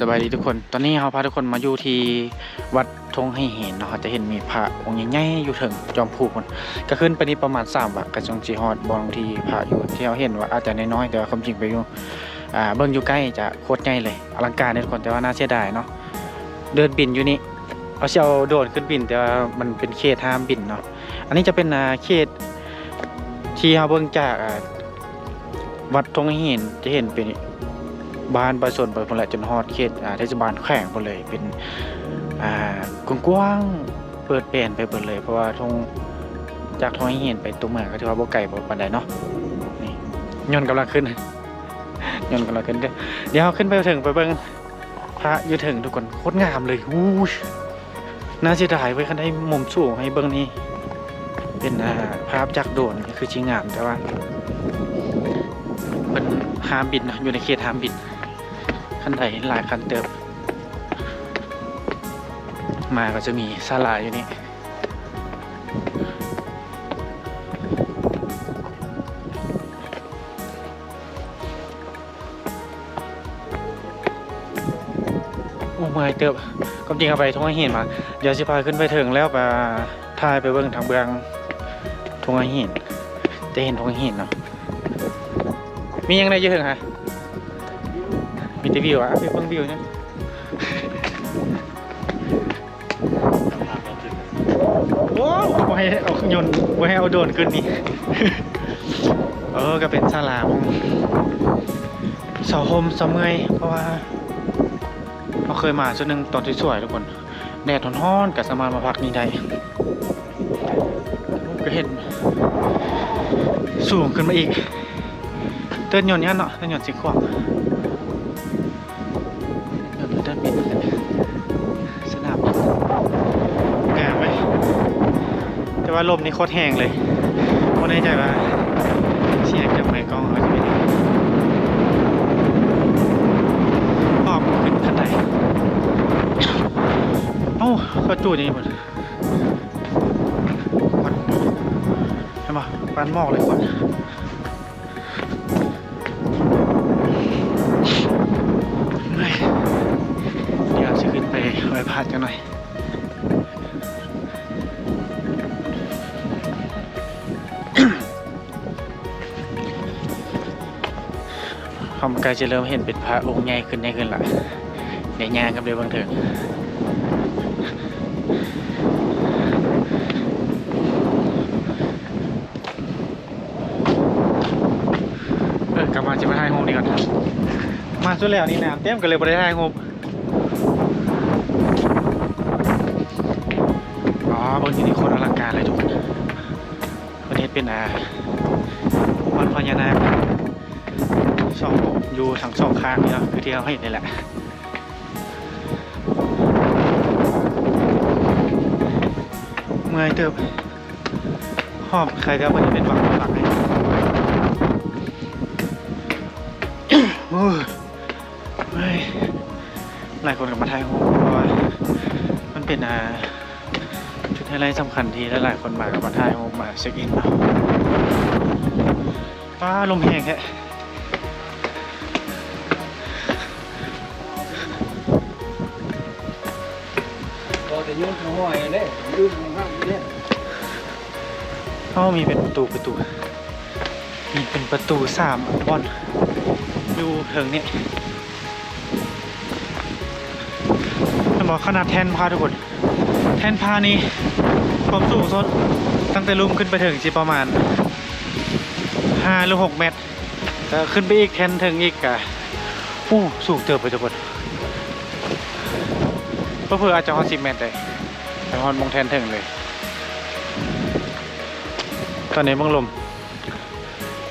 สบายดีทุกคน ตอนนี้เราพาทุกคนมาอยู่ที่วัดทงให้เห็นเนาะจะเห็นมีพระองค์ใหญ่ๆอยู่ถึงจอมผูกมันก็ขึ้นไปนี่ประมาณ3วัดกระจงจีฮอดบางทีพระอยู่ที่เราเห็นว่าอาจจะน้อยๆแต่ว่าความจริงไปอยู่อ่าเบิ่งอยู่ใกล้จะโคตรใหญ่เลยอลังการเลยทุกคนแต่ว่าน่าเสียดายเนาะเดินบินอยู่นี่เอาเชียวโดดขึ้นบินแต่ว่ามันเป็นเขตห้ามบินเนาะอันนี้จะเป็นเขตที่เราเบิ่งจากวัดทงให้เห็นจะเห็นเป็น บ้านประชนไปหมดแหละจนฮอดเขตอ่าเทศบาลแข่งหมดเลยเป็นอ่ากว้างๆเปิดเปลี่ยนไปหมดเลยเพราะว่าทงจากทงให้เห็นไปตัวเมืองก็ถือว่าบ่ไกลบ่ปานใดเนาะนี่ยนต์กำลังขึ้นยนต์กำลังขึ้นเดี๋ยวขึ้นไปถึงไปเบิ่งพระอยู่ถึงทุกคนโคตรงามเลยอู้น่าเสียดายไว้คันได้มุมสูงให้เบิ่งนี่เป็นอ่าภาพจากโดนคือชิงงามแต่ว่าเป็นหามบินอยู่ในเขตหามบิน คันใดหลายคันเติบ มาก็จะมีศาลาอยู่นี่โอ้เมื่อยเติบความจริงเอาไปทงให้เห็นมา เดี๋ยวสิพาขึ้นไปถึงแล้วไปถ่ายไปเบิ่งทางเบืองทงให้เห็นจะเห็นทงให้เห็นเนาะมียังไงเยอะถึงฮะ มีแต่วิวอะไปเบิ่งวิวเนี่ยโอ้บ่ให้เอายนต์บ่ให้เอาโดรนขึ้นนี่ เออก็เป็นศาลาของเสาโฮมเสาเมอยเพราะว่าเราเคยมาชุดหนึ่งตอนสวยๆทุกคน แดดร้อนๆกับสามารถมาพักนี่ได้ก็เห็น สูงขึ้นมาอีก เต้นยนต์ยันเนาะเต้นยนต์สีขวาง ว่าลมนี่โคตรแห้งเลยไม่แน่ใจว่าเสียงจากไมค์กล้องเขาจะเป็นยังไงพอกขึ้นขันใดเอ้าเขาจูดอย่างนี้หมดควันเห็นปะควันหมอกเลยควัน ความกลจะเริ่มเห็นเป็นพระองค์ใหญ่ขึ้นใหญ่ขึ้นละเดี๋ยวย่างกับเดี๋ยวบางเถิงเออกลับมาจะมาถ่ายโฮมดีก่อนมาสุดแล้วนี่น้ำเต็มกันเลยบริถ่ายโฮมอ๋อบนที่นี่คนอลังการเลยทุกคนวันนี้เป็นอ่าวันพญานาค สองอยู่ทั้งสองข้างนี่เนาะคือที่เราเห็นนี่แหละเมื่อยเติบหอบใครก็มันเป็นฝักฝักให้โอ้ยเฮ้ยหลายคนกับมาไทยโฮมเพราะว่ามันเป็นอ่าจุดไฮไลท์สำคัญที่หลายๆคนมากับมาไทยโฮมมาเช็คอินเนาะป้าลมแห้งแค่ จะยุ่งหัวหอยเลยยุ่งห้างเนี่ยอ๋อมีเป็นประตูประตู มีเป็นประตูสามบอนอยู่เถิงเนี่ยจะบอกขนาดแทนพาทุกคน แทนพานี่ความสูงสุดตั้งแต่ลุ่มขึ้นไปถึงจีประมาณห้าหรือหกเมตรแต่ขึ้นไปอีกแทนถึงอีกอะอู้สูงเติบไปทุกคนเพื่ออาจจะฮอสิบเมตรเล แต่ฮอดมองแทนถึงเลย ตอนนี้มึงลม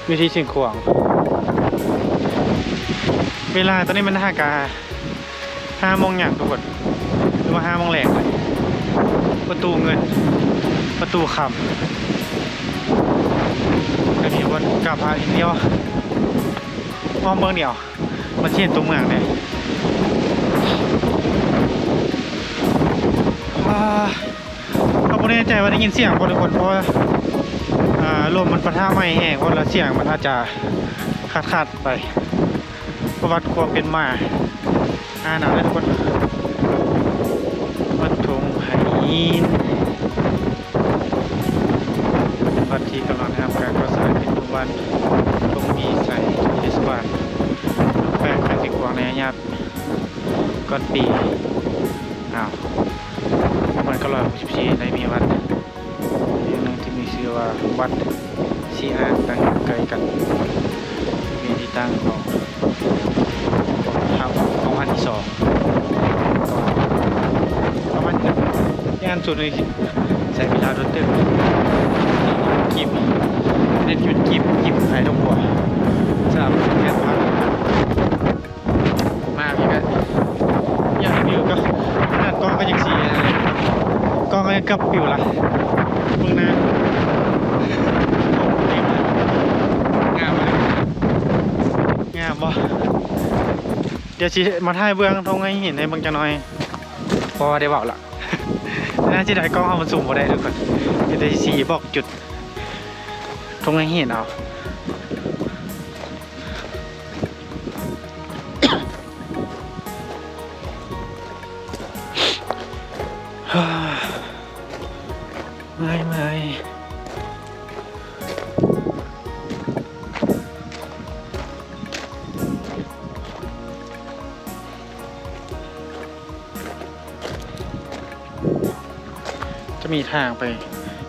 วิธีชิงขวาง เวลาตอนนี้มันห้ากาห้าโมงอย่างทุกคนหรือว่าห้าโมงแหลกเลยประตูเงิน ประตูคำอันนี้วันกลับพาอินเดียวอ้อมเมืองเดียวมันเช่นตัวเมืองเลย อ่าเราไม่แน่ใจว่าได้ยินเสียงบ่ทุกคนเพราะว่าลมมันปะทะไม่แห้งเพราะเสียงมันอาจจะขาดขาดๆไปประวัติความเป็นมาอ่าหนาวเลยทุกคนวัดทงไหหินวัดที่กำลังทำการก่อสร้างเป็นทุกวันตรงมีใส่เทศบาลแปลงแปลงสิกวางในอาญาตก่อนปีอ้าว ก็ร้อยหกสิบสี่ได้มีวัดอีกหนึ่งที่มีชื่อว่าวัดซีอาตั้งอยู่ใกลกัน มีที่ตั้งของครับของอันที่สองประมาณนี้ย่านสุดเลยใช้เวลาโดนตึกกิบเน้นหยุดกิบกิบขายดอกบัวสามงานพักมากพี่ก็อย่างวิวก็ล้องก็ยังสีอะไร กับปิวละมึงนะงามเลยงามบ่เดี๋ยวสิมาถ่ายเบื้องทงให้เห็นในบางจังหน่อยพอได้เบาละน่าจะได้กล้องเอามันสูงกว่าได้ทุกคนเดี๋ยวได้สีบอกจุดทงให้เห็นเอา มีทางไป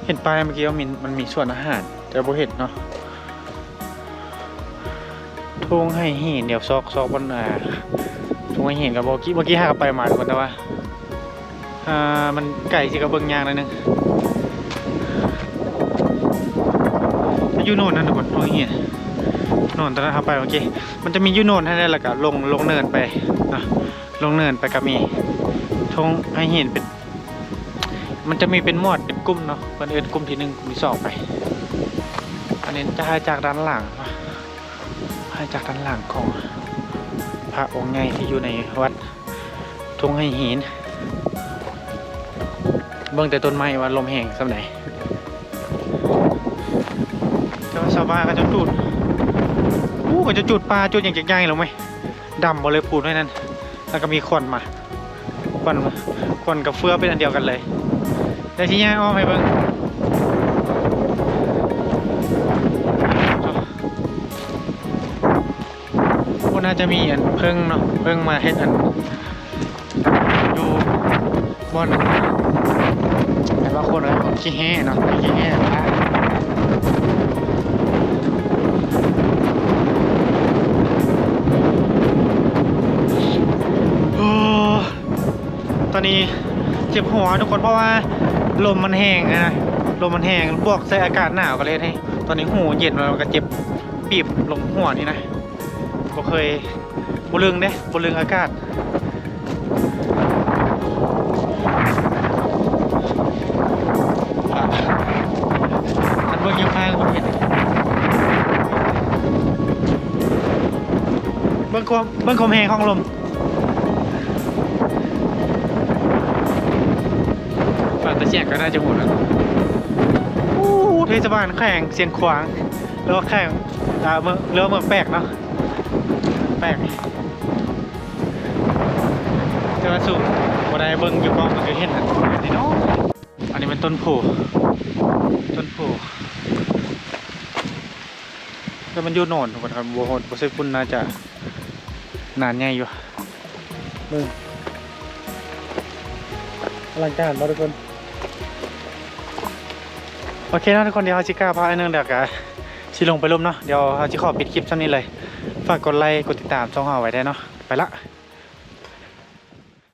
เห็นป้ายเมื่อกี้ว่ามีมันมีส่วนอาหาร แต่บ่เห็นเนาะทุ่งให้เห็นเดี๋ยวซอกซอกบนอ่าทุ่งให้เห็นกับเมื่อกี้เมื่อกี้หากไปมาทุกคนแต่ว่าอ่ามันไก่สิกระเบิงยางนิดนึงยูโนนนั่นทุกคนตรงนี้โนนตอนนั้นเขาไปเมื่อกี้มันจะมียูโน่นให้ได้ล้วก็ลงลงเนินไปนะลงเนินไปก็มีทงให้เห็นเป็น มันจะมีเป็นหมวดเป็นกลุ่มเนาะคนเอื่นกลุ่มที่หนึ่งกลุ่มที่สองไป อันนี้จะให้จากด้านหลังให้จากด้านหลังของพระองค์ใหญ่ที่อยู่ในวัดทุงให้หิน เบิ่งแต่ต้นไม้ว่าลมแห้งสำไหนเจ้าชาวบ้านก็จะจุดอู้ก็จะจุดปลาจุดอย่างใหญ่ๆหรือไหมดำหมดเลยปูนไว้นั่นแล้วก็มีควนมาควนควนกับเฟือเป็นอันเดียวกันเลย เดี๋ยวที่ย่าอ้อมให้เบิ่งพวกน่าจะมีอันเพิ่งเนาะเพิ่งมาเฮ็ดอันอยู่บ่อนแต่ว่าคนเลยผมขี้แห่เนาะขี้แห่นะตอนนี้เจ็บหัวทุกคนเพราะว่า ลมมันแห้งนะลมมันแห้งบวกใส่อากาศหนาวก็เลยให้ตอนนี้หูเย็นแล้วก็เจ็บปีบลงหัวนี่นะบ่เคยบ่ลึงเด้บ่ลึงอากาศอันเบิ่งยังพางคนเห็นเบิ่งความเบิ่งความแห้งของลม ฝั่งตะเชียงก็น่าจะหมดแล้วอู้เทศบาลแข่งเสียงขวางแล้วก็แข่งอ่าเมืองเรือเมืองแปลกเนาะแปลกจะมาสู่บ่ได้เบิ่งอยู่กล้องมันก็เห็นนะนี่เนาะอันนี้เป็นต้นโพต้นโพแต่มันอยู่โน่นทุกคนครับบัวโหดบัวไซฟุ้นน่าจะนานใหญ่อยู่มึงอลังการมาทุกคน โอเคนะทุกคนเดี๋ยวฮาจิก้าพาไอ้นึงเดี๋ยวกะชิลงไปร่มเนาะเดี๋ยวฮาจิขอปิดคลิปสั้นนี้เลย ฝากกดไลค์กดติดตามช่องเราไว้ได้เนาะไปละ